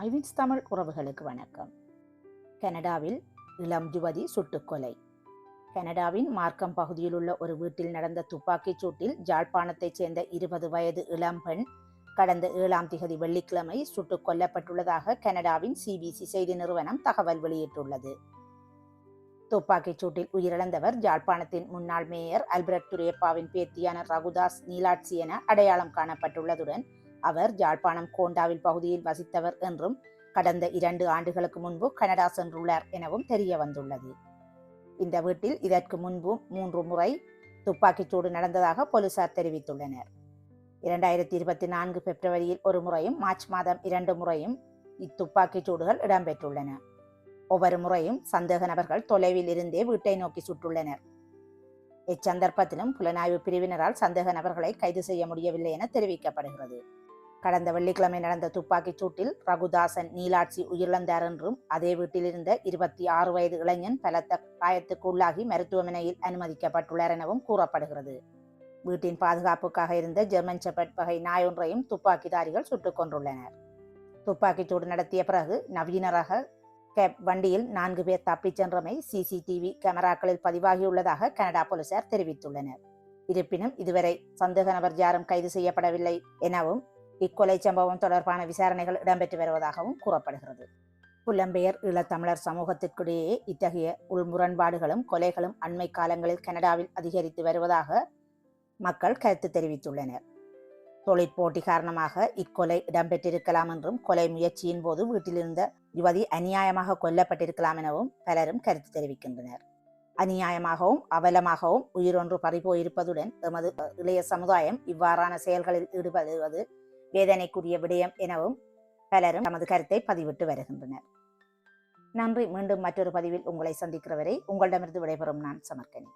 ஐவின்ஸ் தமிழ் உறவுகளுக்கு வணக்கம். கனடாவில் இளம் யுவதி சுட்டுக்கொலை. கனடாவின் மார்க்கம் பகுதியில் உள்ள ஒரு வீட்டில் நடந்த துப்பாக்கிச் சூட்டில் ஜாழ்ப்பாணத்தைச் சேர்ந்த இருபது வயது இளம்பெண் கடந்த ஏழாம் திகதி வெள்ளிக்கிழமை சுட்டுக் கொல்லப்பட்டுள்ளதாக கனடாவின் சிபிசி செய்தி நிறுவனம் தகவல் வெளியிட்டுள்ளது. துப்பாக்கிச் சூட்டில் உயிரிழந்தவர் ஜாழ்ப்பாணத்தின் முன்னாள் மேயர் அல்பர்ட் துரியப்பாவின் பேத்தியான ரகுதாஸ் நீலாட்சி என அடையாளம் காணப்பட்டுள்ளதுடன் அவர் யாழ்ப்பாணம் கோண்டாவில் பகுதியில் வசித்தவர் என்றும் கடந்த இரண்டு ஆண்டுகளுக்கு முன்பு கனடா சென்றுள்ளார் எனவும் தெரிய வந்துள்ளது. இந்த வீட்டில் இதற்கு முன்பு மூன்று முறை துப்பாக்கிச்சூடு நடந்ததாக போலீசார் தெரிவித்துள்ளனர். இரண்டாயிரத்தி இருபத்தி நான்கு பிப்ரவரியில் ஒரு முறையும் மார்ச் மாதம் இரண்டு முறையும் இத்துப்பாக்கிச் சூடுகள் இடம்பெற்றுள்ளன. ஒவ்வொரு முறையும் சந்தேக நபர்கள் தொலைவில் இருந்தே வீட்டை நோக்கி சுட்டுள்ளனர் இச்சந்தர்ப்பத்திலும் புலனாய்வு பிரிவினரால் சந்தேக நபர்களை கைது செய்ய முடியவில்லை என தெரிவிக்கப்படுகிறது. கடந்த வெள்ளிக்கிழமை நடந்த துப்பாக்கிச் சூட்டில் ரகுதாசன் நீலாட்சி உயிரிழந்தார் என்றும் அதே வீட்டில் இருந்த இருபத்தி ஆறு வயது இளைஞன் பலத்த காயத்துக்கு உள்ளாகி மருத்துவமனையில் அனுமதிக்கப்பட்டுள்ளார் எனவும் கூறப்படுகிறது. வீட்டின் பாதுகாப்புக்காக இருந்த ஜெர்மன் செப்பட் வகை நாய் ஒன்றையும் துப்பாக்கிதாரிகள் சுட்டுக் கொண்டுள்ளனர் துப்பாக்கிச் சூடு நடத்திய பிறகு நவீன ரக கேப் வண்டியில் நான்கு பேர் தப்பிச் சென்றமை சிசிடிவி கேமராக்களில் பதிவாகியுள்ளதாக கனடா போலீசார் தெரிவித்துள்ளனர். இருப்பினும் இதுவரை சந்தேக நபர் யாரும் கைது செய்யப்படவில்லை எனவும் இக்கொலை சம்பவம் தொடர்பான விசாரணைகள் இடம்பெற்று வருவதாகவும் கூறப்படுகிறது. புலம்பெயர் ஈழத்தமிழர் சமூகத்திற்கிடையே இத்தகைய உள்முரண்பாடுகளும் கொலைகளும் அண்மை காலங்களில் கனடாவில் அதிகரித்து வருவதாக மக்கள் கருத்து தெரிவித்துள்ளனர். தொழிற்போட்டி காரணமாக இக்கொலை இடம்பெற்றிருக்கலாம் என்றும் கொலை முயற்சியின் போது வீட்டிலிருந்த யுவதி அநியாயமாக கொல்லப்பட்டிருக்கலாம் எனவும் பலரும் கருத்து தெரிவிக்கின்றனர். அநியாயமாகவும் அவலமாகவும் உயிரொன்று பறிபோயிருப்பதுடன் எமது இளைய சமுதாயம் இவ்வாறான செயல்களில் ஈடுபடுவது வேதனைக்குரிய விடயம் எனவும் பலரும் தமது கருத்தை பதிவிட்டு வருகின்றனர். நன்றி. மீண்டும் மற்றொரு பதிவில் உங்களை சந்திக்கிறவரை உங்களிடமிருந்து விடைபெறும் நான் சமர்க்கனி.